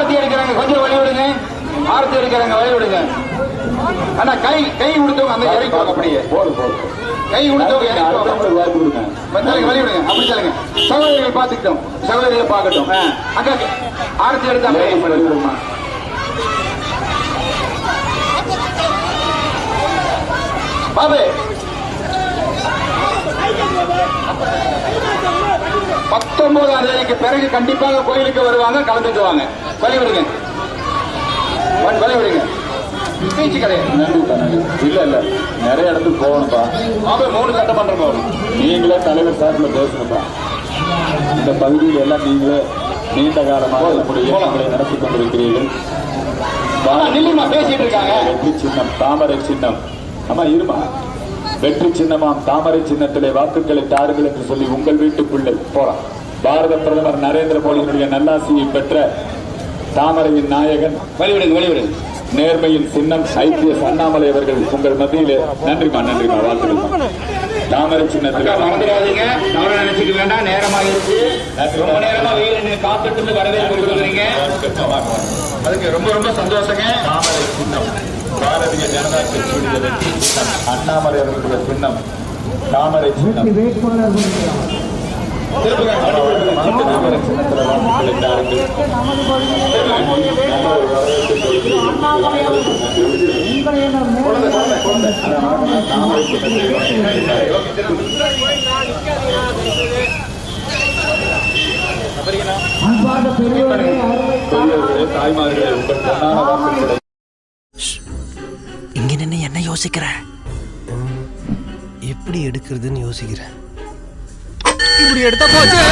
ஆரத்தி எடுக்கிறாங்க. கொஞ்சம் வழி விடுங்க. ஆரத்தி எடுக்கிறாங்க. வழி விடுங்க. ஆனா கை கை கொடுத்தவங்க அந்த இறக்கி போங்க அப்படியே கை கொடுத்தவங்க இறக்கி போங்க அடுத்தவங்களுக்கு வாய்ப்பு கொடுங்க. வந்தாலும் வழி விடுங்க. அப்படி சொல்லுங்க. சகோதரிகள் பார்த்துக்கிட்டோம். சகோதரிகள் பார்க்கட்டும். ஆ, அக்கா ஆரத்தி எடுத்து பாபு. தேதிக்கு பிறகு கண்டிப்பாக கோயிலுக்கு வருவாங்க கலந்துக்குவாங்க. வழி விடுங்க வழி- வழி விடுங்க பேச்சு கிடையாது இல்ல இல்ல. நிறைய இடத்துக்கு போகணும்ப்பா. பாபு மூணு சட்டமன்றம் போகணும். நீங்களே தலைவர் சார்பில் பேசணும்ப்பா. இந்த பகுதியில் எல்லாம் நீங்களே நீண்ட காலமாக நம்முடைய நடத்தி கொண்டிருக்கிறீர்கள். பேசிட்டு இருக்காங்க. வெற்றி சின்னம் தாமரை சின்னம். அம்மா இருமா. வெற்றி சின்னமாம் தாமரை சின்னத்திலே வாக்குகளை தாருங்கள் என்று சொல்லி உங்கள் வீட்டுக்குள்ளே போலாம். பாரத பிரதமர் நரேந்திர மோடியினுடைய நல்லாசியை பெற்ற தாமரையின் நாயகன். வழி விடுங்க வழி விடுங்க நேர்மையின் சின்னம் ஐபிஎஸ் அண்ணாமலை அவர்கள் உங்கள் மத்தியிலே. நன்றிமா நன்றிமா வாழ்த்துக்கள் தாமரை சின்னத்தில். மறந்துடாதீங்க. தவற நினைச்சுக்க வேண்டாம் நேரமா இருக்கு ரொம்ப நேரமா வெயில் காத்துட்டு வரவேற்பு அதுக்கு ரொம்ப ரொம்ப சந்தோஷங்க. தாமரை சின்னம். பாரதிய ஜனதா கட்சியுடைய வெற்றி சின்னம். அண்ணாமலை அவர்களுடைய சின்னம். தாமரை சின்னம். இங்க நின்று என்ன யோசிக்கிற? எப்படி எடுக்கிறதுன்னு யோசிக்கிறேன். இப்படி எடுத்த போச்சு.